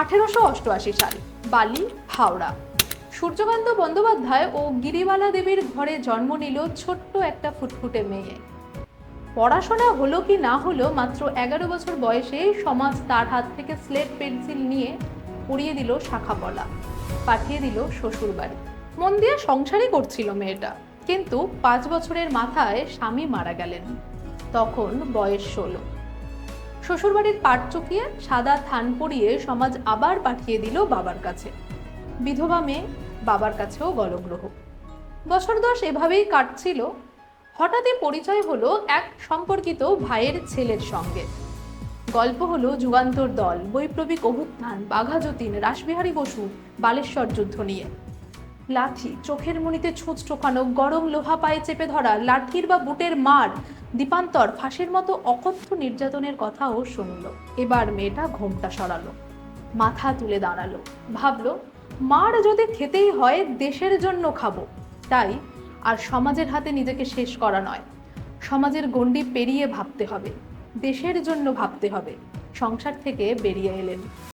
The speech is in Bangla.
আঠেরোশো অষ্টআশি সাল, বালি, হাওড়া। সূর্যকান্ত বন্দ্যোপাধ্যায় ও গিরিবালা দেবীর ঘরে জন্ম নিল ছোট্ট একটা ফুটফুটে মেয়ে। পড়াশোনা হলো কি না হলো মাত্র এগারো বছর বয়সে সমাজ তার হাত থেকে স্লেট পেন্সিল নিয়ে উড়িয়ে দিল শাখা পলা, পাঠিয়ে দিল শ্বশুর বাড়ি মন দিয়ে সংসারই করছিল মেয়েটা, কিন্তু পাঁচ বছরের মাথায় স্বামী মারা গেলেন। তখন বয়স ষোলো। শ্বশুরবাড়ির পাট চুকিয়ে সাদা থান পরিয়ে সমাজ আবার পাঠিয়ে দিল বাবার কাছে। বিধবা মেয়ে বাবার কাছেও গলগ্রহ বছর দশ এভাবেই কাটছিল। হঠাৎই পরিচয় হলো এক সম্পর্কিত ভাইয়ের ছেলের সঙ্গে। গল্প হলো যুগান্তর দল, বৈপ্লবিক অভ্যুত্থান বাঘাযতীন রাসবিহারী বসু, বালেশ্বর যুদ্ধ নিয়ে। লাঠি, চোখের মনিতে ছুঁচ চোখানো, গরম লোহা পায়ে চেপে ধরা লাঠির বা বুটের মার দীপান্তর ফাঁসির মতো অকথ্য নির্যাতনের কথাও শুনল। এবার মেয়েটা ঘোমটা সরালো, মাথা তুলে দাঁড়াল, ভাবলো, মার যদি খেতেই হয়, দেশের জন্য খাব। তাই আর সমাজের হাতে নিজেকে শেষ করা নয়। সমাজের গণ্ডি পেরিয়ে ভাবতে হবে, দেশের জন্য ভাবতে হবে। সংসার থেকে বেরিয়ে এলেন।